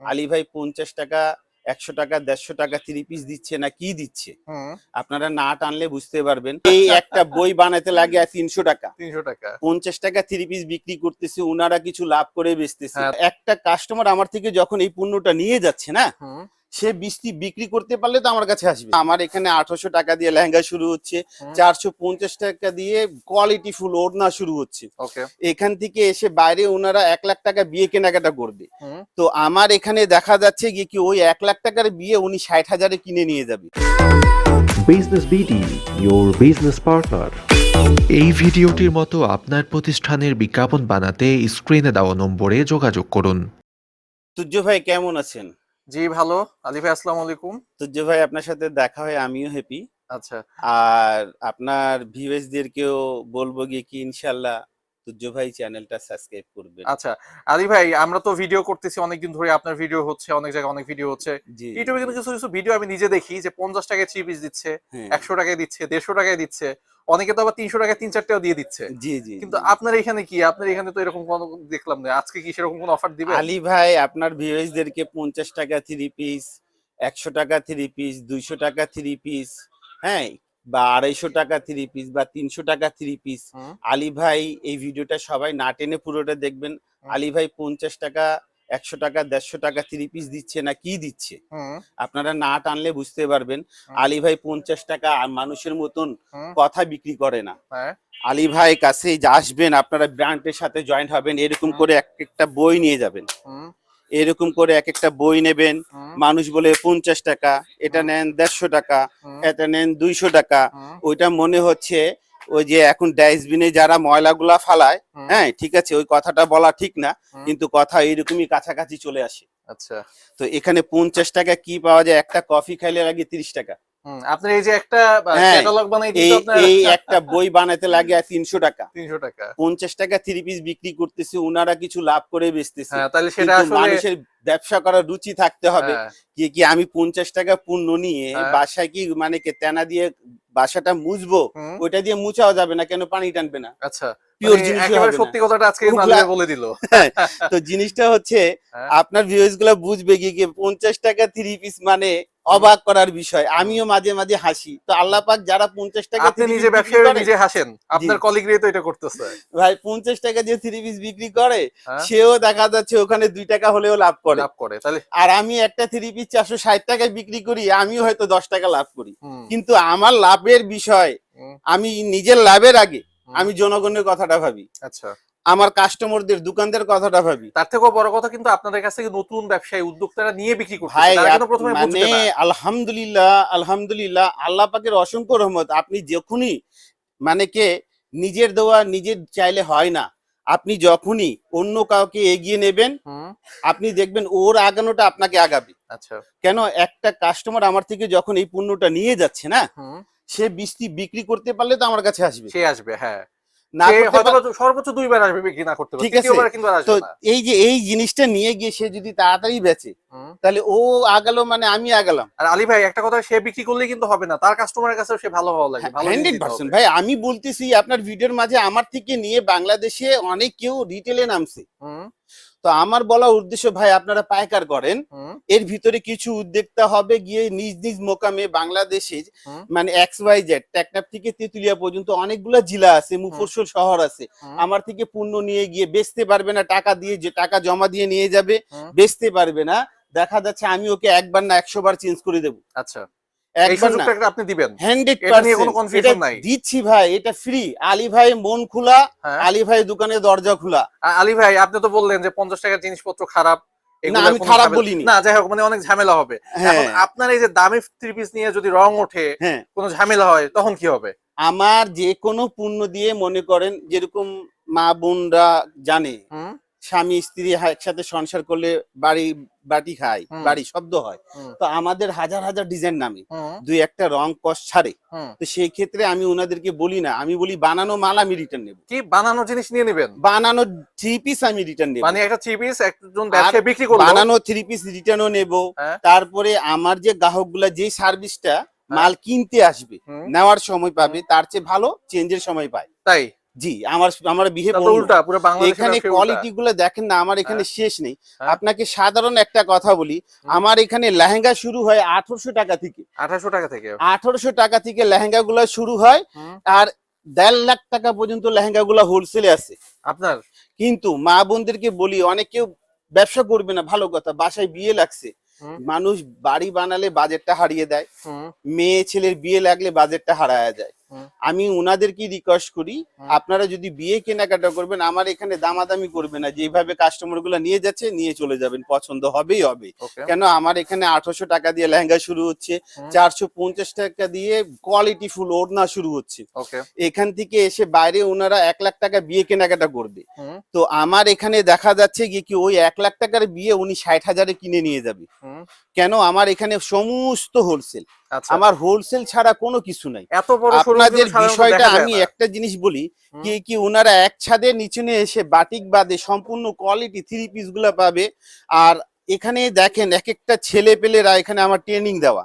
আলী ভাই পঞ্চাশ টাকা একশো টাকা দেড়শো টাকা থ্রি পিস দিচ্ছে না কি দিচ্ছে? আপনারা না টানলে বুঝতে পারবেন এই একটা বই বানাতে লাগে তিনশো টাকা। তিনশো টাকা। পঞ্চাশ টাকা থ্রি পিস বিক্রি করতেছে ওনারা কিছু লাভ করে বেচতেছে। হ্যাঁ। একটা কাস্টমার আমার থেকে যখন এই পণ্যটা নিয়ে যাচ্ছে না সে বৃষ্টি বিক্রি করতে পারলে তো আমার কাছে আসবে। আমার এখানে আঠারোশো টাকা দিয়ে লেহেঙ্গা শুরু হচ্ছে চারশো পঞ্চাশ টাকা দিয়ে কোয়ালিটি ফুল ওড়না শুরু হচ্ছে। ওকে এখান থেকে এসে বাইরে ওনারা এক লাখ টাকা বিয়ে কেনাকাটা করবে। তো আমার এখানে দেখা যাচ্ছে গিয়ে কি ওই এক লাখ টাকার বিয়ে উনি ষাট হাজারে কিনে নিয়ে যাবে। Business BD, your business partner. এই ভিডিওটির মতো আপনার প্রতিষ্ঠানের বিজ্ঞাপন বানাতে স্ক্রিনে দেওয়া নম্বরে যোগাযোগ করুন। তুর্য ভাই কেমন আছেন? জি ভালো। আলী ভাই আসসালামু আলাইকুম। সূর্য ভাই আপনার সাথে দেখা হয় আমিও হ্যাপি আচ্ছা। আর আপনার ভিউয়ার্সদেরকেও বলব গিয়ে কি ইনশাল্লাহ তুর্য ভাই চ্যানেলটা সাবস্ক্রাইব করবেন। আচ্ছা আলী ভাই আমরা তো ভিডিও করতেছি অনেকদিন ধরে আপনার ভিডিও হচ্ছে অনেক জায়গায় অনেক ভিডিও হচ্ছে। ইউটিউবে কিন্তু কিছু কিছু ভিডিও আমি নিজে দেখি যে পঞ্চাশ টাকায় থ্রি পিস দিচ্ছে হ্যাঁ, একশো টাকায় দিচ্ছে দেড়শো টাকায় দিচ্ছে অনেকে তো আবার তিনশো টাকায় তিন চারটেও দিয়ে দিচ্ছে। জি জি কিন্তু আপনার এখানে কি? আপনার এখানে তো এরকম কোনো দেখলাম না। আজকে কি সেরকম কোনো অফার দিবে আলী ভাই আপনার ভিউয়ার্সদেরকে পঞ্চাশ টাকা থ্রি পিস একশো টাকা থ্রি পিস দুইশো টাকা থ্রি পিস হ্যাঁ বা আড়াইশো টাকা থ্রি পিস বা তিনশো টাকা থ্রি পিস আলী ভাই এই ভিডিওটা সবাই না টেনে পুরোটা দেখবেন। আলী ভাই পঞ্চাশ টাকা একশো টাকা দেড়শো টাকা থ্রি পিস দিচ্ছে না কি দিচ্ছে? আপনারা না টানলে বুঝতে পারবেন। আলী ভাই পঞ্চাশ টাকা আর মানুষের মতন কথা বিক্রি করে না। হ্যাঁ। আলী ভাই কাছে যা আসবেন আপনারা ব্র্যান্ডের সাথে জয়েন্ট হবেন এরকম করে এক একটা বই নিয়ে যাবেন। এরকম করে এক একটা বই নেবেন। মানুষ বলে পঞ্চাশ টাকা এটা নেন দেড়শো টাকা এটা নেন দুইশো টাকা। ওইটা মনে হচ্ছে ওই যে এখন ডাস্টবিনে যারা ময়লাগুলা ফালায় হ্যাঁ ঠিক আছে ওই কথাটা বলা ঠিক না কিন্তু কথা এইরকমই কাছাকাছি চলে আসে। আচ্ছা। তো এখানে পঞ্চাশ টাকা কি পাওয়া যায়? একটা কফি খাইলে লাগে তিরিশ টাকা। আপনার এই যে একটা হ্যাঁ, ক্যাটালগ বানাই আপনার এই একটা বই বানাতে লাগে তিনশো টাকা। থ্রি পিস বিক্রি করতেছে ওনারা কিছু লাভ করে বেচতেছে। হ্যাঁ তাহলে সেটা আসলে মানুষের ব্যবসা করার রুচি থাকতে হবে। হ্যাঁ, কি কি আমি পঞ্চাশ টাকা পণ্য নিয়ে। বাসায় কি মানে কি তেনা দিয়ে বাসাটা মুছবো? ওইটা দিয়ে মুছাও যাবে না কেন পানি টানবে না? আচ্ছা পিওর মানে জিনিস একেবারে সত্যি কথাটা আজকে বলে দিল। তো জিনিসটা হচ্ছে। আপনার ভিউজগুলো বুঝবে কি কি পঞ্চাশ টাকা থ্রি পিস মানে অবাক করার বিষয়। আমিও মাঝে মাঝে হাসি। তো আল্লাহ পাক যারা পঞ্চাশ টাকা আপনি নিজে ব্যবসায়ী নিজে হাসেন। আপনার কলিগরাই তো এটা করতেছে। ভাই পঞ্চাশ টাকা যে থ্রি পিস বিক্রি করে হ্যাঁ, সেও দেখা যাচ্ছে ওখানে দুই টাকা হলেও লাভ করে। লাভ করে তাহলে আর আমি একটা থ্রি পিস চারশো ষাট টাকায় বিক্রি করি আমিও হয়তো দশ টাকা লাভ করি। কিন্তু আমার লাভের বিষয় আমি নিজের লাভের আগে আমি জনগণের কথাটা ভাবি। আচ্ছা। আমার কাস্টমারদের দোকানদের কথাটা ভাবি। তার থেকেও বড় কথা কিন্তু আপনাদের কাছ থেকে নতুন ব্যবসায়ী উদ্যোক্তারা নিয়ে বিক্রি করছে মানে আলহামদুলিল্লাহ আলহামদুলিল্লাহ আল্লাহ পাকের অসংখ্য রহমত। আপনি যখনই মানে কে নিজের দেওয়া নিজের চাইলে হয় না। আপনি যখনই অন্য কাউকে এগিয়ে নেবেন আপনি দেখবেন ওর আগানোটা আপনাকে আগাবে। আচ্ছা। কেন? একটা কাস্টমার আমার থেকে যখন এই পণ্যটা নিয়ে যাচ্ছে না সে বৃষ্টি বিক্রি করতে পারলে তো আমার কাছে আসবে। সে আসবে হ্যাঁ। না সর্বোচ্চ দুইবার আসবে বিক্রি না করতে ঠিক আছে। তো এই যে এই জিনিসটা নিয়ে গিয়ে সে যদি তাড়াতাড়ি বেচে তাহলে ও আগালো মানে আমি আগালাম। আর আলী ভাই একটা কথা সে বিক্রি করলে কিন্তু হবে না। তার কাস্টমারের কাছে সে ভালো হওয়া লাগে হান্ড্রেড পার্সেন্ট। ভাই আমি বলতেছি আপনার ভিডিওর মাঝে আমার থেকে নিয়ে বাংলাদেশে অনেক কেউ রিটেলে নামছে। তো আমার বলা উদ্দেশ্য ভাই আপনারা পাইকার করেন। এর ভিতরে কিছু উদ্যোক্তা হবে গিয়ে নিজ নিজ মোকামে বাংলাদেশে মানে এক্স ওয়াই জেড টেকনাফ থেকে তেতুলিয়া পর্যন্ত অনেকগুলা জেলা আছে মুফস্বল শহর আছে। আমার থেকে পণ্য নিয়ে গিয়ে বেচতে পারবে না টাকা দিয়ে যে টাকা জমা দিয়ে নিয়ে যাবে বেচতে পারবে না। দেখা যাচ্ছে আমি ওকে একবার না একশো বার চেঞ্জ করে দেবো। আচ্ছা। আপনি দিবেন। নাই। দিচ্ছি ভাই এটা ফ্রি আলী ভাই মন খোলা হ্যাঁ। আলী ভাই দোকানে দরজা খোলা। আলী ভাই আপনি তো বললেন যে পঞ্চাশ টাকার জিনিসপত্র খারাপ আমি খারাপ বলিনি। না যাই হোক মানে অনেক ঝামেলা হবে। হ্যাঁ। আপনার এই যে দামি থ্রি পিস নিয়ে যদি রং ওঠে হ্যাঁ। কোনো ঝামেলা হয় তখন কি হবে? আমার যে কোনো পণ্য দিয়ে মনে করেন যেরকম মা বোনরা জানে স্বামী স্ত্রী একসাথে সংসার করলে বাড়ি বাটি খায় বাড়ি শব্দ হয়। তো আমাদের হাজার হাজার ডিজাইন নামে। দুই একটা রং কস ছাড়ে। তো সেই ক্ষেত্রে আমি ওনাদেরকে বলি না আমি বলি বানানো মাল আমি রিটার্ন নেব। কি বানানো জিনিস নিয়ে নেবেন? বানানো থ্রি পিস আমি রিটার্ন নেব। মানে একটা থ্রি পিস একজন ব্যবসায়ী বিক্রি করল। বানানো থ্রি পিস রিটার্নও নেব। হ্যাঁ। তারপরে আমার যে গ্রাহকগুলা যে সার্ভিসটা মাল কিনতে আসবে নেওয়ার সময় পাবে তার চেয়ে ভালো চেঞ্জের সময় পায়। তাই? জি আমার আমার বিহেভ উল্টা পুরো এখানে কোয়ালিটি গুলো দেখেন না আমার এখানে শেষ নেই। হ্যাঁ। আপনাকে সাধারণ একটা কথা বলি আমার এখানে লেহেঙ্গা শুরু হয় আঠারোশো টাকা থেকে। 1800 টাকা থেকে। আঠারোশো টাকা থেকে লেহেঙ্গা গুলো শুরু হয় আর দেড় লাখ টাকা পর্যন্ত লেহেঙ্গা গুলো হোলসেলে আছে। আপনার? কিন্তু মা বোনদেরকে বলি অনেকেও ব্যবসা করবে না ভালো কথা বাসায় বিয়ে লাগছে। মানুষ বাড়ি বানালে বাজেটটা হারিয়ে দেয়। মেয়ে ছেলের বিয়ে লাগলে বাজেটটা হারায় যায়। আমি উনাদেরকে রিকোয়েস্ট করি আপনারা যদি বিয়ে কেনাকাটা করবেন আমার এখানে দামাদামি করবে না যেভাবে কাস্টমারগুলো নিয়ে যাচ্ছে নিয়ে চলে যাবেন পছন্দ হবেই হবে। কেন? আমার এখানে আঠারোশো টাকা দিয়ে লেহেঙ্গা শুরু হচ্ছে চারশো পঞ্চাশ টাকা দিয়ে কোয়ালিটি ফুল ওড়না শুরু হচ্ছে। এখান থেকে এসে বাইরে ওনারা এক লাখ টাকা বিয়ে কেনাকাটা করবে। তো আমার এখানে দেখা যাচ্ছে কি কি ওই এক লাখ টাকার বিয়ে উনি ষাট হাজারে কিনে নিয়ে যাবে। কেন? আমার এখানে সমস্ত হোলসেল আমার হোলসেল ছাড়া কোনো কিছু নাই। এত বড় আপনাদের বিষয়টা আমি একটা জিনিস বলি। কি কি ওনারা এক ছাদের নিচে নিয়ে এসে বাটিক বাদে সম্পূর্ণ কোয়ালিটি থ্রি পিসগুলা পাবে। আর এখানে দেখেন এক একটা ছেলে পেলেরা এখানে আমার ট্রেনিং দেওয়া।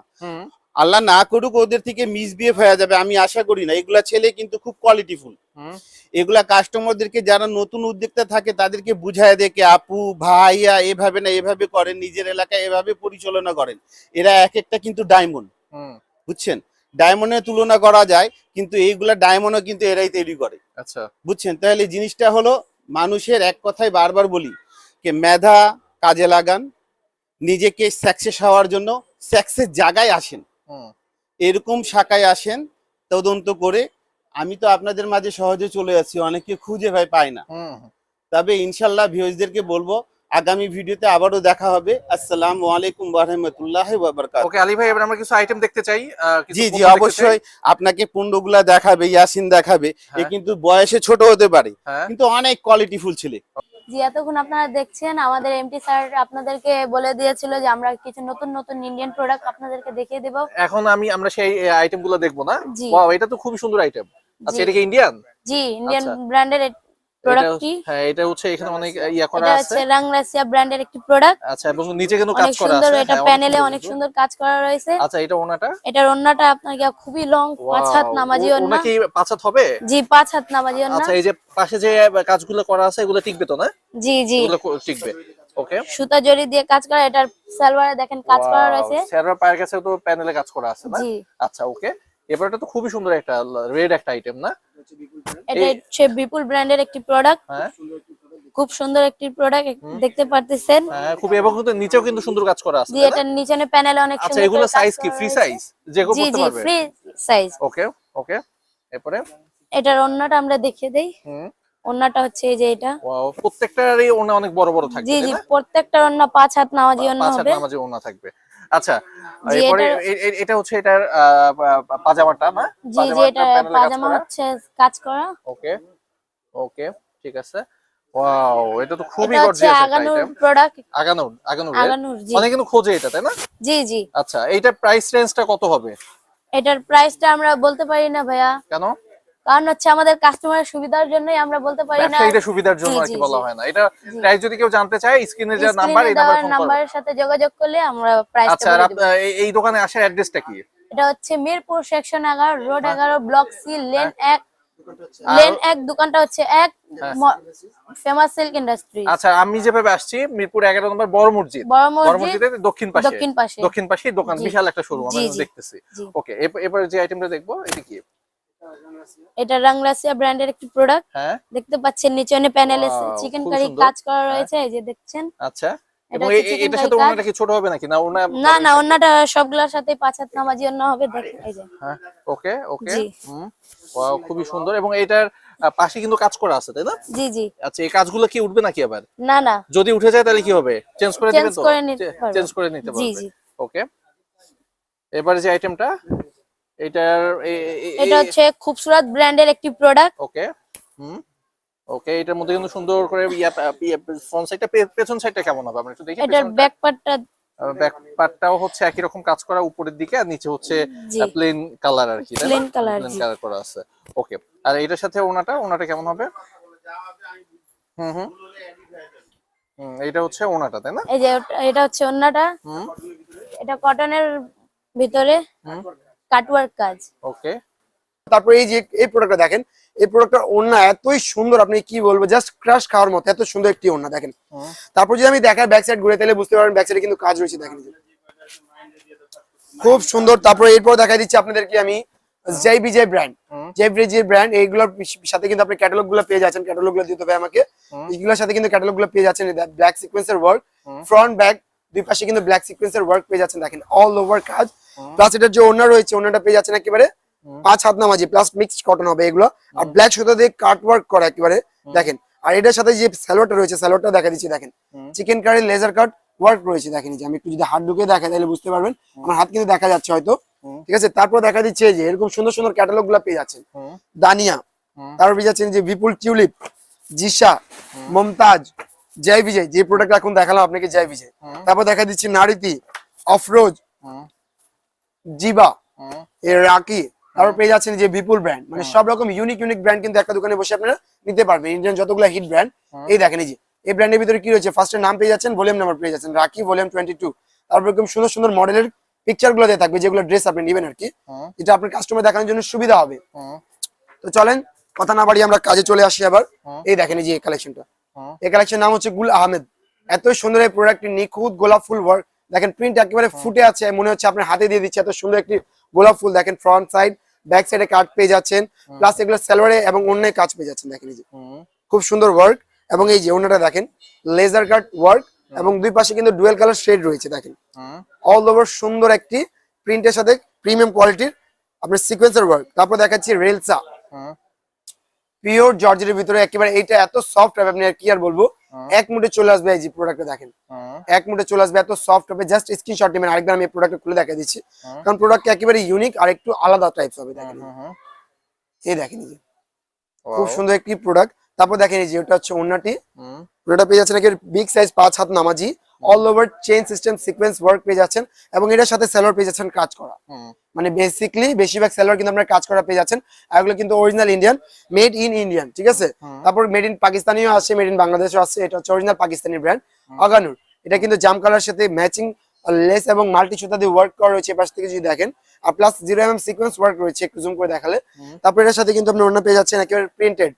আল্লাহ না করুক ওদের থেকে মিসবিহেভ হয়ে যাবে আমি আশা করি না। এগুলা ছেলে কিন্তু খুব কোয়ালিটিফুল এগুলা কাস্টমারদেরকে যারা নতুন উদ্যোক্তা থাকে তাদেরকে বুঝায় দেখে আপু ভাইয়া এভাবে না এভাবে করেন নিজের এলাকায় এভাবে পরিচালনা করেন। এরা এক একটা কিন্তু ডায়মন্ড বুঝছেন? ডায়মন্ডের তুলনা করা যায় কিন্তু এইগুলা ডায়মন্ডও কিন্তু এরাই তৈরি করে। আচ্ছা। বুঝছেন? তাহলে জিনিসটা হলো মানুষের এক কথায় বারবার বলি যে মেধা কাজে লাগান নিজেকে সাকসেস হওয়ার জন্য সাকসেস জায়গায় আসেন। এরকম শাখায় আসেন তদন্ত করে। আমি তো আপনাদের মাঝে সহজে চলে যাচ্ছি অনেকে খুঁজে ভাই পায় না। তবে ইনশাল্লাহ ভিউজদেরকে বলব আগামী ভিডিওতে আবারও দেখা হবে। আসসালামু আলাইকুম রহমতুল্লাহ ওকে আলী ভাই এবার আমরা কিছু আইটেম দেখতে চাই জি জি। অবশ্যই আপনাকে পুন্ডগুলা দেখাবে ইয়াসিন দেখাবে এ হ্যাঁ। কিন্তু বয়সে ছোট হতে পারে হ্যাঁ। কিন্তু অনেক কোয়ালিটিফুল ছেলে। জি এতক্ষণ আপনারা দেখছেন আমাদের এমটি স্যার আপনাদেরকে বলে দিয়েছিল যে আমরা কিছু নতুন নতুন ইন্ডিয়ান প্রোডাক্ট আপনাদেরকে দেখিয়ে দেব। এখন আমি আমরা সেই আইটেমগুলো দেখব না? জি। ওয়াও এটা তো খুবই সুন্দর আইটেম আচ্ছা এটা কি ইন্ডিয়ান জি ইন্ডিয়ান আচ্ছা। ব্র্যান্ডের প্রোডাক্টটি হ্যাঁ এটা হচ্ছে এখানে অনেক ইয়া করা এটা হচ্ছে রাংরাসিয়া ব্র্যান্ডের একটি প্রোডাক্ট আচ্ছা এবং নিচে কিন্তু কাজ করা আছে। এটা হ্যাঁ, প্যানেলে অনেক সুন্দর কাজ করা রয়েছে। আচ্ছা এটা ওনাটা? এটার ওন্নাটা আপনার গিয়া খুবই লং পাঁচ হাত নামাজি ওন্না ওনা কি পাঁচ হাত হবে? জি পাঁচ হাত নামাজি ওন্না আচ্ছা এই যে পাশে যে কাজগুলো করা আছে এগুলো টিকবে তো না? জি জি। এগুলো টিকবে। ওকে সুতা দিয়ে কাজ করা এটার সালোয়ারে দেখেন কাজ করা রয়েছে। স্যাররা পায়ের কাছে তো প্যানেলে কাজ করা আছে না? আচ্ছা ওকে এবার এটা তো খুবই সুন্দর একটা রেড একটা আইটেম না? এটা হচ্ছে বিপুল ব্র্যান্ডের একটি প্রোডাক্ট হ্যাঁ। খুব সুন্দর একটি প্রোডাক্ট দেখতে পারতেছেন। হ্যাঁ খুব এবং কিন্তু নিচেও কিন্তু সুন্দর কাজ করা আছে তাই নিচেনে প্যানেলে অনেক আচ্ছা এগুলো সাইজ কি? ফ্রি সাইজ যে কেউ জি পারবে? Free size okay okay. এরপরে? এটার অন্যটা আমরা দেখিয়ে দেই। হুম। অন্যটা হচ্ছে এই যে এটা। ওয়াও প্রত্যেকটারই অনেক বড় বড় থাকবে জি জি? প্রত্যেকটার অন্য পাঁচ হাত নামাজি অন্য পাঁচ হাত হবে। নামাজে থাকবে। আচ্ছা এরপরে এটা হচ্ছে এটার পাজামাটা না? জি জি এটা পাজামা হচ্ছে কাজ করা। ওকে ওকে ঠিক আছে। ওয়াও এটা তো খুবই gorgeous Aghanoor product Aghanoor Aghanoor red? Aghanoor জি। অনেকে কিন্তু খোঁজে এটা তাই না? জি জি। আচ্ছা এইটার প্রাইস রেঞ্জটা কত হবে? এটার প্রাইসটা আমরা বলতে পারি না ভাইয়া। কেন? কারণ হচ্ছে আমাদের কাস্টমারের সুবিধার জন্যই আমরা বলতে পারি না। ব্যবসায়ীদের সুবিধার জন্য আর কি বলা হয় না। এটা। প্রাইস যদি কেউ জানতে চায় স্ক্রিনে যে নাম্বার এই নাম্বারের সাথে যোগাযোগ করলে আমরা প্রাইসটা আচ্ছা এই- দোকানে আসার অ্যাড্রেসটা কি? এটা হচ্ছে মিরপুর সেকশন এগারো রোড এগারো ব্লক সি লেন এক। আর- লেন এক দোকানটা হচ্ছে এক। ফেমাস সিল্ক ইন্ডাস্ট্রি আচ্ছা আমি যেভাবে আসছি মিরপুর এগারো নম্বর বড় মসজিদ। বড় বড় মসজিদ মসজিদের দক্ষিণ পাশে। দক্ষিণ পাশে। দক্ষিণ পাশে দোকান বিশাল একটা শোরুম আমি দেখতেছি। ওকে এবার যে আইটেমটা দেখব এটা কি? এটা রাংরাসিয়া ব্র্যান্ডের একটি প্রোডাক্ট হ্যাঁ। দেখতে পাচ্ছেন নিচনে প্যানেলে Wow, চিকেন কারি কাজ করা হ্যাঁ। রয়েছে এই যে দেখছেন। আচ্ছা। এবং হচ্ছে এ- এ- chicken এটার curry সাথে ওনাটা কি ছোট হবে নাকি? না ওনা না না অন্যটা সবগুলোর সাথে পাঁচ হাত নামাজি অন্য হবে দেখেন এই যে। হ্যাঁ ওকে ওকে। হুম ওয়াও খুবই সুন্দর। এবং এটার পাশে কিন্তু কাজ করা আছে তাই না? জি জি। আচ্ছা এই কাজগুলো কি উঠবে নাকি আবার? না না। যদি উঠে যায় তাহলে কি হবে? চেঞ্জ করে দিবেন তো? করে নিতে পারব। চেঞ্জ করে নিতে জি, জি। ওকে। এবারে যে আইটেমটা এটার এটা হচ্ছে খুবসুরত ব্র্যান্ডের একটি প্রোডাক্ট ওকে হুম ওকে এটার মধ্যে কিন্তু সুন্দর করে ইয়া ফ্রন্ট সাইডটা পেছন সাইডটা কেমন হবে? আমরা একটু দেখি এটার ব্যাক পার্টটা ব্যাক পার্টটাও হচ্ছে একই রকম কাজ করা উপরের দিকে আর নিচে হচ্ছে প্লেন কালার আর কি Plain colour, প্লেন কালার করা আছে। ওকে আর এটার সাথে ওনাটা ওনাটা কেমন হবে? হুম হুম এটা হচ্ছে ওনাটা তাই না? এই যে এটা হচ্ছে হুম। এটা কটনের ভিতরে। হুম। কাটওয়ার্ক কাজ। ওকে। তারপরে এই যে এই প্রোডাক্টটা দেখেন এই প্রোডাক্টটার ওড়না এতই সুন্দর আপনি কি বলব জাস্ট ক্রাশ খাওয়ার মতো এত সুন্দর একটি ওড়না দেখেন। তারপর যদি আমি দেখাই ব্যাক সাইড ঘুরে তাহলে বুঝতে পারবেন ব্যাক সাইডে কিন্তু কাজ রয়েছে দেখেন। খুব সুন্দর। তারপর এরপর দেখা দিচ্ছি আপনাদেরকে আমি জয় বিজয় ব্র্যান্ড বিজয় ব্র্যান্ড এইগুলোর সাথে কিন্তু আপনি ক্যাটালগগুলো পেয়ে যাচ্ছেন ক্যাটালগগুলো দিতে হবে আমাকে। এইগুলোর সাথে কিন্তু ক্যাটালগগুলো পেয়ে যাচ্ছেন ব্ল্যাক সিকোয়েন্সের ওয়ার্ক ফ্রন্ট ব্যাক দুই পাশে কিন্তু ব্ল্যাক সিকোয়েন্সের ওয়ার্ক পেয়ে যাচ্ছেন দেখেন অল ওভার কাজ। প্লাস এটার যে ওনার রয়েছে ওনারটা পেয়ে যাচ্ছেন একেবারে। পাঁচ হাত নামাজি প্লাস মিক্সড কটন হবে এগুলো। আর ব্ল্যাক সুতো দিয়ে কাট ওয়ার্ক করা একেবারে দেখেন। আর এটার সাথে যে স্যালোটা রয়েছে স্যালোটা দেখা দিচ্ছি দেখেন। Chikankari laser cut work রয়েছে দেখেন যে। আমি একটু যদি হাত ঢুকে দেখা তাহলে বুঝতে পারবেন। আমার হাত কিন্তু দেখা যাচ্ছে হয়তো। ঠিক আছে? তারপর দেখা দিচ্ছে যে এরকম সুন্দর সুন্দর ক্যাটালগগুলো পেয়ে যাচ্ছেন। দানিয়া। তারপর পেয়ে যাচ্ছেন যে বিপুল টিউলিপ জিসা মমতাজ জয় বিজয় যে প্রোডাক্ট এখন দেখালাম আপনাকে জয় বিজয় তারপর দেখা দিচ্ছি নারীতি অফরোজ। জিবা রাকি তারপর পেয়ে যাচ্ছেন যে বিপুল ব্র্যান্ড মানে সব রকম ইউনিক ইউনিক ব্র্যান্ড কিন্তু একটা দোকানে বসে আপনারা নিতে পারবেন ইন্ডিয়ান যতগুলো হিট ব্র্যান্ড এই দেখেন এই যে এই ব্র্যান্ডের ভিতরে কি রয়েছে? ফার্স্টে নাম পেয়ে যাচ্ছেন ভলিউম নাম্বার পেয়ে যাচ্ছেন রাকি ভলিউম টোয়েন্টি টু তারপর এরকম সুন্দর সুন্দর মডেলের পিকচারগুলো দিয়ে থাকবে যেগুলো ড্রেস আপনি নেবেন আর কি এটা আপনার কাস্টমার দেখানোর জন্য সুবিধা হবে। তো চলেন কথা না বাড়িয়ে আমরা কাজে চলে আসি আবার। এই দেখেন এই যে কালেকশনটা এই কালেকশন নাম হচ্ছে গুল আহমেদ। এত সুন্দর এই প্রোডাক্টটি নিখুঁত গোলাপ ফুল ওয়ার্ক দেখেন প্রিন্ট একেবারে ফুটে আছে মনে হচ্ছে আপনার হাতে দিয়ে দিচ্ছে। এত সুন্দর একটি গোলাপ ফুল দেখেন ফ্রন্ট সাইড ব্যাক সাইডে কাট পেয়ে যাচ্ছেন। প্লাস এগুলো সালোয়ারে এবং অন্য কাজ পেয়ে যাচ্ছেন দেখেন এই যে। খুব সুন্দর ওয়ার্ক এবং এই যে অন্যটা দেখেন লেজার কাট ওয়ার্ক এবং দুই পাশে কিন্তু ডুয়েল কালার শেড রয়েছে দেখেন। অল ওভার সুন্দর একটি প্রিন্টের সাথে প্রিমিয়াম কোয়ালিটির আপনার সিকোয়েন্সের ওয়ার্ক তারপর দেখাচ্ছি রেলসা। পিওর জর্জের ভিতরে একেবারে এটা এত সফট হবে আপনি আর কি আর বলব? এক মুঠে চলে আসবে এই যে প্রোডাক্টটা দেখেন। এক মুঠে চলে আসবে এত সফট হবে। জাস্ট স্ক্রিনশট নেবেন আরেকবার আমি এই প্রোডাক্টটা খুলে দেখা দিচ্ছি। কারণ প্রোডাক্ট একেবারে ইউনিক আর একটু আলাদা টাইপস হবে দেখেন। এই দেখেন এই যে। খুব সুন্দর একটি প্রোডাক্ট তারপর দেখেন এই যে ওটা হচ্ছে অন্যটি হুম। ওটা পেয়ে যাচ্ছে নাকি বিগ সাইজ পাঁচ হাত নামাজি। All over chain system sequence work পেয়ে যাচ্ছেন এবং এটার সাথে সেলোয়ার পেয়ে যাচ্ছেন কাজ করা। মানে বেসিকলি বেশিরভাগ সেলোয়ার কিন্তু আপনার কাজ করা পেয়ে যাচ্ছেন। এগুলো কিন্তু original Indian made in Indian ঠিক আছে? তারপর মেড ইন পাকিস্তানিও আছে মেড ইন বাংলাদেশও আছে এটা হচ্ছে অরিজিনাল পাকিস্তানি ব্র্যান্ড অগানুর এটা কিন্তু জাম কালার সাথে ম্যাচিং লেস এবং মাল্টি সুতা দিয়ে ওয়ার্ক করা রয়েছে পাশ থেকে যদি দেখেন। আর plus zero M sequence work রয়েছে একটু জুম করে দেখালে। তারপর এটার সাথে কিন্তু আপনি অন্য পেয়ে যাচ্ছেন একেবারে প্রিন্টেড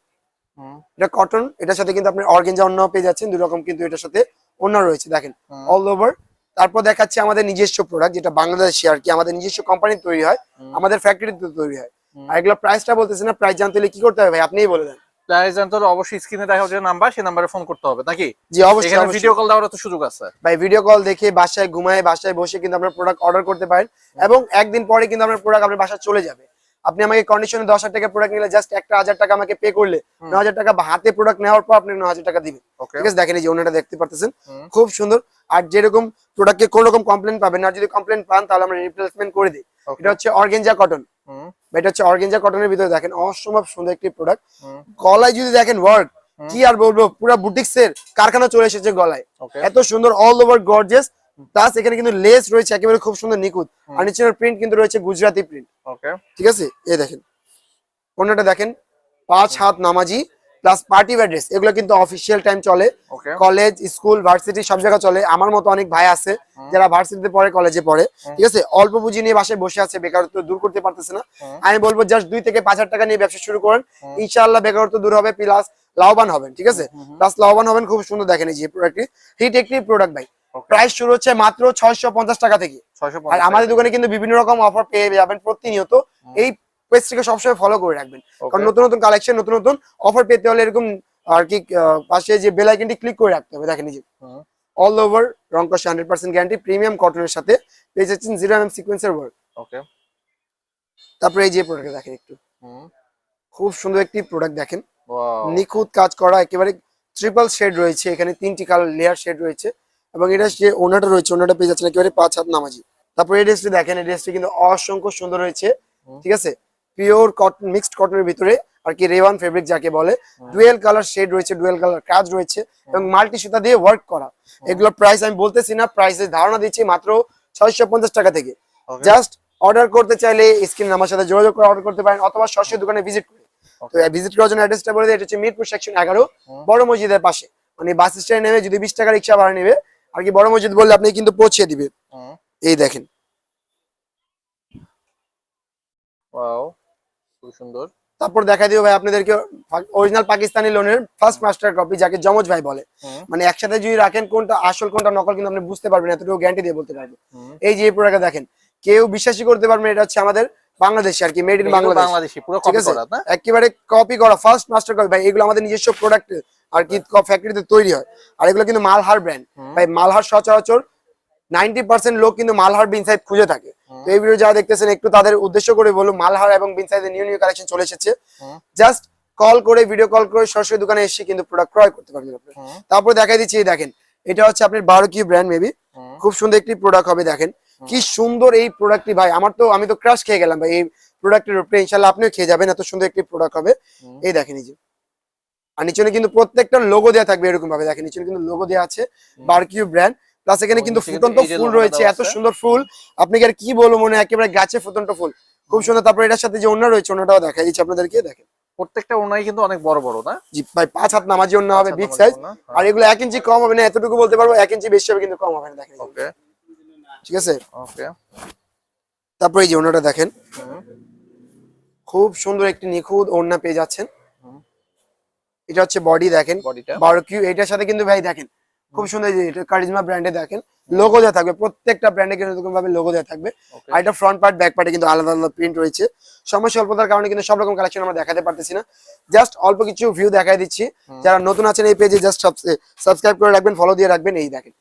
এটা কটন এটার সাথে কিন্তু আপনি অর্গেঞ্জা অন্য পেয়ে যাচ্ছেন দুই রকম কিন্তু এটার সাথে অন্য রয়েছে দেখেন অল ওভার তারপর দেখাচ্ছে আমাদের নিজস্ব প্রোডাক্ট যেটা বাংলাদেশে আর কি আমাদের নিজস্ব কোম্পানি তৈরি হয় আমাদের ফ্যাক্টরিতে তৈরি হয়। আর এগুলো প্রাইসটা বলতেছে না প্রাইস জানতে হলে কি করতে হবে ভাই? আপনিই বলে দেন। প্রাইস জানতে হলে অবশ্যই স্ক্রিনে দেখা যে নাম্বার সেই নাম্বারে ফোন করতে হবে নাকি? জি অবশ্যই। ভিডিও কল দেওয়ার তো সুযোগ আছে। ভাই ভিডিও কল দেখে বাসায় ঘুমায় বাসায় বসে কিন্তু আপনার প্রোডাক্ট অর্ডার করতে পারেন এবং একদিন পরে কিন্তু আপনার প্রোডাক্ট আপনার বাসায় চলে যাবে। আপনি আমাকে কন্ডিশনে দশ হাজার টাকা প্রোডাক্ট নিলে জাস্ট একটা হাজার টাকা আমাকে পে করলে ন হাজার টাকা হাতে প্রোডাক্ট নেওয়ার পর আপনি ন হাজার টাকা দিবেন। ঠিক আছে? দেখেন এই যে ওনাটা দেখতে পারতেছেন? খুব সুন্দর। আর যেরকম প্রোডাক্টে কোন রকম কমপ্লেন পাবেন আর যদি কমপ্লেন পান তাহলে আমরা রিপ্লেসমেন্ট করে দিই। এটা হচ্ছে অর্গেঞ্জা কটন। এটা হচ্ছে অর্গেঞ্জা কটনের ভিতরে দেখেন অসম্ভব সুন্দর একটি প্রোডাক্ট গলায় যদি দেখেন ওয়ার্ক কি আর বলব পুরো বুটিক্স এর কারখানা চলে এসেছে গলায়। এত সুন্দর অল ওভার গর্জেস প্লাস এখানে কিন্তু লেস রয়েছে একেবারে খুব সুন্দর নিখুঁত। আর নিচের প্রিন্ট কিন্তু রয়েছে গুজরাটি প্রিন্ট ওকে ঠিক আছে? এ দেখেন। অন্যটা দেখেন। পাঁচ হাত নামাজি প্লাস পার্টি ড্রেস এগুলো কিন্তু অফিসিয়াল টাইম চলে। কলেজ স্কুল ভার্সিটি সব জায়গায় চলে। আমার মতো অনেক ভাই আছে যারা ভার্সিটিতে পড়ে কলেজে পড়ে। ঠিক আছে? অল্প পুঁজি নিয়ে বাসায় বসে আছে বেকারত্ব দূর করতে পারতেছে না। আমি বলব জাস্ট দুই থেকে পাঁচ হাজার টাকা নিয়ে ব্যবসা শুরু করেন। ইনশাআল্লাহ বেকারত্ব দূর হবে প্লাস লাভবান হবেন। ঠিক আছে? প্লাস লাভবান হবেন খুব সুন্দর দেখেন এই যে প্রোডাক্টটি হিট একটি প্রোডাক্ট ভাই. প্রাইস শুরু হচ্ছে মাত্র ছয়শো পঞ্চাশ টাকা থেকে। আর আমাদের দোকানে কিন্তু বিভিন্ন রকম অফার পেয়ে যাবেন প্রতিনিয়ত। এই পেজটিকে সবসময় ফলো করে রাখবেন। কারণ নতুন নতুন কালেকশন নতুন নতুন অফার পেতে হলে এরকম আর কি পাশে যে বেল আইকনটি ক্লিক করে রাখতে হবে। দেখেন যে অল ওভার রংকশ হান্ড্রেড পার্সেন্ট গ্যারান্টি প্রিমিয়াম কটনের সাথে পেয়ে যাচ্ছেন জিরো এম সিকোয়েন্সের ওয়ার্ক ওকে তারপরে এই যে প্রোডাক্ট দেখেন একটু। খুব সুন্দর একটি প্রোডাক্ট দেখেন। নিখুঁত কাজ করা একেবারে ট্রিপল শেড রয়েছে। এখানে তিনটি কালার লেয়ার শেড রয়েছে। এবং এটা যে ওনাটা রয়েছে ওনাটা পেয়ে যাচ্ছেন একেবারে পাঁচ হাত নামাজি। তারপর এই ড্রেসটি দেখেন এই ড্রেসটি কিন্তু অসংখ্য সুন্দর রয়েছে ঠিক আছে? পিওর কটন মিক্সড কটনের ভিতরে আর কি রেওয়ান ফেব্রিক যাকে বলে। ডুয়েল কালার শেড রয়েছে ডুয়েল কালার কাজ রয়েছে এবং মাল্টি সুতা দিয়ে ওয়ার্ক করা। এগুলোর প্রাইস আমি বলতেছি না প্রাইসের ধারণা দিচ্ছি মাত্র ছয়শো পঞ্চাশ টাকা থেকে। জাস্ট অর্ডার করতে চাইলে স্ক্রিন আমার সাথে যোগাযোগ করে অর্ডার করতে পারেন অথবা সরাসরি দোকানে ভিজিট করে। তো ভিজিট করার জন্য অ্যাড্রেসটা বলে দিই এটা হচ্ছে মিরপুর সেকশন এগারো বড় মসজিদের পাশে। মানে বাস স্ট্যান্ড নেমে যদি বিশ টাকা রিক্সা ভাড়া নেবে আর কি বড় মসজিদ বললে আপনি কিন্তু পৌঁছে দিবে। এই দেখেন. খুব সুন্দর। তারপর দেখা দিও ভাই আপনাদেরকে অরিজিনাল পাকিস্তানি লোনের ফার্স্ট মাস্টার কপি যাকে জমজ ভাই বলে। মানে একসাথে যদি রাখেন কোনটা আসল কোনটা নকল কিন্তু আপনি বুঝতে পারবেন এতটুকু গ্যারান্টি দিয়ে বলতে পারব। হুম। এই যে এই প্রোডাক্ট দেখেন কেউ বিশ্বাসই করতে পারবেন এটা হচ্ছে আমাদের বাংলাদেশে আর কি মেড ইন বাংলাদেশ। বাংলাদেশি পুরো কপি করা না? একেবারে কপি করা ফার্স্ট মাস্টার কপি ভাই এগুলো আমাদের নিজস্ব প্রোডাক্ট আর কি ফ্যাক্টরিতে তৈরি হয়। আর এগুলো কিন্তু মালহার ব্র্যান্ড ভাই মালহার সচরাচর নাইনটি পার্সেন্ট লোক কিন্তু মালহার বিনসাইড খুঁজে থাকে। তো এই ভিডিও যারা দেখতেছেন একটু তাদের উদ্দেশ্য করে বলব মালহার এবং বিনসাইডের নিউ নিউ কালেকশন চলে এসেছে। জাস্ট কল করে ভিডিও কল করে সরাসরি দোকানে এসে কিন্তু প্রোডাক্ট ক্রয় করতে পারবেন আপনি। হুম। তারপর দেখাই দিচ্ছি দেখেন এটা হচ্ছে আপনার বারো কি ব্র্যান্ড মেবি খুব সুন্দর একটি প্রোডাক্ট হবে দেখেন। কি সুন্দর এই প্রোডাক্টটি ভাই। আমার তো আমি তো ক্রাশ খেয়ে গেলাম ভাই। এই প্রোডাক্টের উপরে ইনশাল্লাহ আপনিও খেয়ে যাবেন এত সুন্দর একটি প্রোডাক্ট হবে। এই দেখেন এই যে। আর নিচনে কিন্তু প্রত্যেকটা লোগো দেওয়া থাকবে এরকম ভাবে। দেখেন নিচনে কিন্তু লোগো দেওয়া আছে বারকিউ ব্র্যান্ড প্লাস এখানে কিন্তু ফুটন্ত ফুল রয়েছে এত সুন্দর ফুল। আপনি কি আর কি বলব মনে একেবারে গাছে ফুটন্ত ফুল। খুব সুন্দর। তারপর এটার সাথে যে অন্য রয়েছে অন্যটাও দেখাই দিচ্ছি আপনাদেরকে দেখেন। প্রত্যেকটা ওনাই কিন্তু অনেক বড় বড় না? জি ভাই পাঁচ হাত নামাজি অন্য হবে বিগ সাইজ হ্যাঁ। আর এগুলো এক ইঞ্চি কম হবে না এতটুকু বলতে পারব এক ইঞ্চি বেশি হবে কিন্তু কম হবে না দেখেন ওকে। ঠিক আছে? ওকে তারপর এই যে অন্যটা দেখেন। খুব সুন্দর একটি নিখুঁত ওড়না পেয়ে যাচ্ছেন। এটা হচ্ছে বডি দেখেন। বডিটা বারোকিউ এটার সাথে কিন্তু ভাই দেখেন। খুব সুন্দর এটা কারিজমা ব্র্যান্ডে দেখেন। লোগো দেওয়া থাকবে। প্রত্যেকটা ব্র্যান্ডে কিন্তু এরকম ভাবে লোগো দেওয়া থাকবে। আর এটা ফ্রন্ট পার্ট ব্যাক পার্টে কিন্তু আলাদা আলাদা প্রিন্ট রয়েছে। সময় স্বল্পতার কারণে কিন্তু সব রকম কালেকশন আমরা দেখাতে পারতেছি না। জাস্ট অল্প কিছু ভিউ দেখাই দিচ্ছি। যারা নতুন আছেন এই পেজে জাস্ট সাবস্ক্রাইব করে রাখবেন ফলো দিয়ে রাখবেন। এই দেখেন।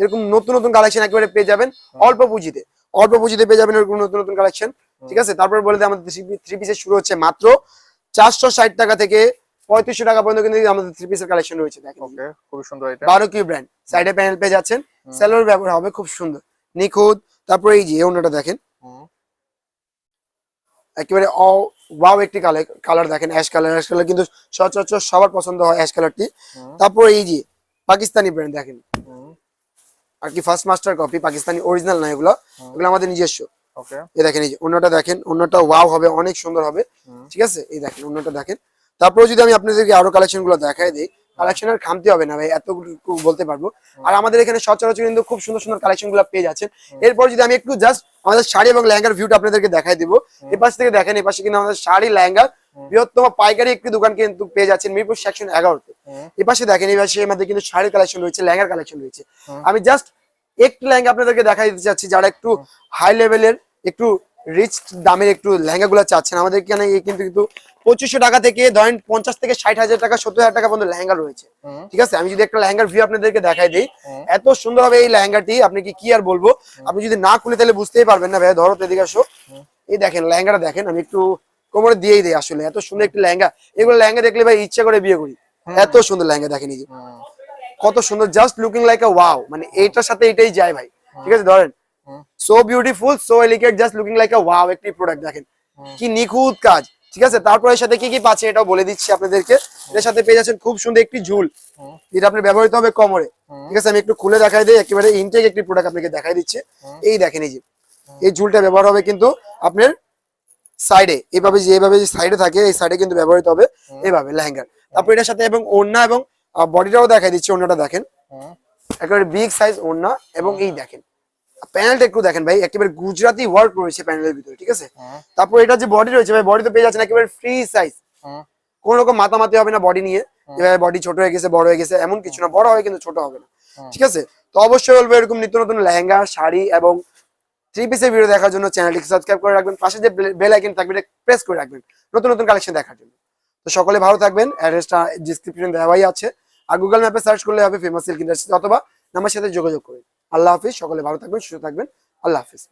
এরকম নতুন নতুন কালেকশন একেবারে পেয়ে যাবেন অল্প পুঁজিতে। অল্প পুঁজিতে পেয়ে যাবেন এরকম নতুন নতুন কালেকশন ঠিক আছে? তারপর বলে দিই আমাদের থ্রি পিসের শুরু হচ্ছে মাত্র চারশো ষাট টাকা থেকে পঁয়ত্রিশশো টাকা পর্যন্ত কিন্তু আমাদের থ্রি পিসের কালেকশন রয়েছে দেখেন। খুবই সুন্দর এটা। বারো কিউ ব্র্যান্ড সাইডে প্যানেল পেয়ে যাচ্ছেন। সেলোর ব্যবহার হবে খুব সুন্দর। নিখুঁত। তারপর এই যে অন্যটা দেখেন। একেবারে ওয়াও একটি কালার কালার দেখেন অ্যাশ কালার অ্যাশ কালার কিন্তু সচরাচর সবার পছন্দ হয় অ্যাশ কালারটি। তারপর এই যে পাকিস্তানি ব্র্যান্ড দেখেন। আর কি first master copy Pakistani original না এগুলো। এগুলো আমাদের নিজস্ব। ওকে এই দেখেন এই যে অন্যটা দেখেন অন্যটা ওয়াও হবে অনেক সুন্দর হবে। ঠিক আছে? এই দেখেন অন্যটা দেখেন। তারপরে যদি আমি আপনাদেরকে আরও কালেকশনগুলো দেখাই দিই কালেকশন আর খামতে হবে না ভাই এতটুকু বলতে পারব। আর আমাদের এখানে সচরাচর কিন্তু খুব সুন্দর সুন্দর কালেকশনগুলো পেয়ে যাচ্ছেন। এরপর যদি আমি একটু জাস্ট আমাদের শাড়ি এবং লেহেঙ্গার ভিউটা আপনাদেরকে দেখাই দিব। এ পাশ থেকে দেখেন এ পাশে কিন্তু আমাদের শাড়ি লেহেঙ্গার বৃহত্তম পাইকারি একটি দোকান কিন্তু পেয়ে যাচ্ছেন মিরপুর সেকশন এগারোতে। হুম। পাশে দেখেন এই পাশে আমাদের কিন্তু শাড়ির কালেকশন রয়েছে লেহেঙ্গার কালেকশন রয়েছে। আমি জাস্ট একটু লেহেঙ্গা আপনাদেরকে দেখাই দিতে চাচ্ছি যারা একটু হাই লেভেলের একটু রিচ দামের একটু লেহেঙ্গা গুলো চাচ্ছেন আমাদের এখানে কিন্তু কিন্তু পঁচিশশো টাকা থেকে ধরেন পঞ্চাশ থেকে ষাট হাজার টাকা সত্তর হাজার টাকা পর্যন্ত লেহেঙ্গা রয়েছে। ঠিক আছে? আমি যদি একটা লেহেঙ্গার ভিউ আপনাদেরকে দেখাই দিই এত সুন্দর হবে এই লেহেঙ্গাটি আপনি কি কি আর বলব? আপনি যদি না খুলে তাহলে বুঝতেই পারবেন না ভাই ধরো এদিকে আসো। এই দেখেন লেহেঙ্গাটা দেখেন আমি একটু কোমরে দিয়েই দিই আসলে এত সুন্দর একটি লেহেঙ্গা। এগুলো লেহেঙ্গা দেখলে ভাই ইচ্ছা করে বিয়ে করি। এত সুন্দর লেহেঙ্গা দেখেন এই যে। কত সুন্দর just looking like a wow মানে এইটার সাথে এটাই যায় ভাই। ঠিক আছে ধরেন। So beautiful so elegant just looking like a wow একটি প্রোডাক্ট দেখেন। কি নিখুঁত কাজ। ঠিক আছে তারপর এর সাথে কি কি পাচ্ছে এটাও বলে দিচ্ছি আপনাদেরকে। এর সাথে পেয়ে যাচ্ছেন খুব সুন্দর একটি ঝুল। যেটা আপনি ব্যবহৃত হবে কোমরে। ঠিক আছে আমি একটু খুলে দেখাই দিই। একেবারে ইনটেক একটি প্রোডাক্ট আপনাকে দেখাই দিচ্ছি। এই দেখেন এই যে। এই ঝুলটা ব্যবহার হবে কিন্তু আপনার সাইডে এইভাবে যে এইভাবে যে সাইডে থাকে এই সাইডে কিন্তু ব্যবহৃত হবে। এইভাবে লেহেঙ্গার। তারপর এটার সাথে এবং ওড়না এবং বডিটাও দেখাই দিচ্ছি ওড়নাটা দেখেন। একেবারে বিগ সাইজ ওড়না এবং এই দেখেন। প্যানেলটা একটু দেখেন ভাই একেবারে গুজরাটি ওয়ার্ক রয়েছে প্যানেলের ভিতরে ঠিক আছে? তারপর এটা যে বডি রয়েছে ভাই বডি তো পেয়ে যাচ্ছেন একেবারে ফ্রি সাইজ। কোন রকম মাতামাতি হবে না বডি নিয়ে। যেভাবে বডি ছোট হয়ে গেছে বড় হয়ে গেছে এমন কিছু না বড় হবে কিন্তু ছোট হবে না। ঠিক আছে? তো অবশ্যই বলব এরকম নিত্য নতুন লেহেঙ্গা শাড়ি এবং থ্রি পিসের ভিডিও দেখার জন্য চ্যানেলটিকে সাবস্ক্রাইব করে রাখবেন। পাশে যে বেল আইকন থাকবে প্রেস করে রাখবেন। নতুন নতুন কালেকশন দেখার জন্য। তো সকলে ভালো থাকবেন। অ্যাড্রেসটা ডিসক্রিপশন দেওয়াই আছে। আর গুগল ম্যাপে সার্চ করলে হবে ফেমাস সিল্ক ইন্ডাস্ট্রি অথবা আমার সাথে যোগাযোগ করুন। আল্লাহ হাফিজ, সকলে ভালো থাকবেন, সুস্থ থাকবেন। আল্লাহ হাফিজ।